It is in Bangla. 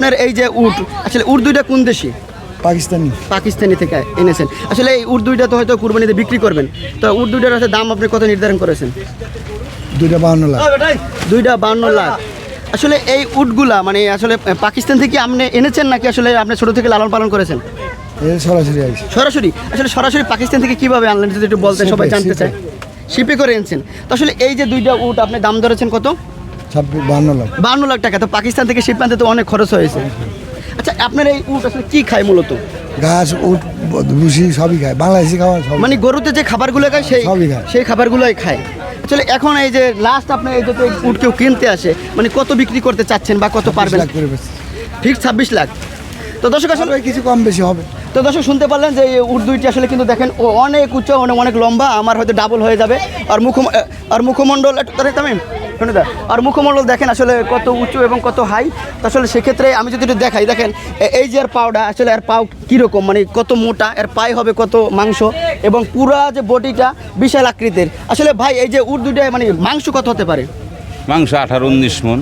আপনার এই যে উট আসলে উট দুইটা কোন দেশি? পাকিস্তানি। পাকিস্তানি থেকে এনেছেন। আসলে এই উট দুইটা তো হয়তো কুরবানিতে বিক্রি করবেন। তো উট দুইটার আসলে দাম আপনি কত নির্ধারণ করেছেন? দুইটা বাহান্ন লাখ। দুইটা বান্ন লাখ। আসলে এই উটগুলা মানে আসলে পাকিস্তান থেকে আপনি এনেছেন নাকি আসলে আপনি ছোট থেকে লালন পালন করেছেন? সরাসরি সরাসরি? আসলে সরাসরি পাকিস্তান থেকে কীভাবে আনলেন যদি একটু বলতে সবাই জানতে। চায়। শিপে করে এনেছেন। তো আসলে এই যে দুইটা উট আপনি দাম ধরেছেন কত? ছাব্বিশ বাহান্ন লাখ। বান্ন লাখ টাকা। তো পাকিস্তান থেকে শিপ আনতে তো অনেক খরচ হয়েছে। আচ্ছা আপনার এই উট আসলে কি খায় মূলত? ঘাস উঠ ভুসি সবই খায়। বাংলাদেশি খাওয়া সব মানে গরুতে যে খাবারগুলো খায় সেই সবই খায়। সেই খাবারগুলোই খায়। আসলে এখন এই যে লাস্ট আপনি এই যে উট কেউ কিনতে আসে মানে কত বিক্রি করতে চাচ্ছেন বা কত পারবেন? করে ছাব্বিশ লাখ। তো দর্শক আসলে কিছু কম বেশি হবে। তো দর্শক শুনতে পারলেন যে এই উট দুইটি আসলে কিন্তু দেখেন ও অনেক উচ্চ অনেক অনেক লম্বা আমার হয়তো ডাবল হয়ে যাবে। আর মুখ আর মুখমণ্ডল তামিম। শুনে দা আর মুখমণ্ডল দেখেন আসলে কত উঁচু এবং কত হাই। আসলে সেক্ষেত্রে আমি যদি একটু দেখাই, দেখেন এই যে এর পাউডা আসলে এর পাউ কীরকম? মানে কত মোটা, এর পায়ে হবে কত মাংস? এবং পুরা যে বডিটা বিশাল আকৃতির। আসলে ভাই, এই যে উর্দুটা মানে মাংস কত হতে পারে? মাংস আঠারো, উনিশ মন।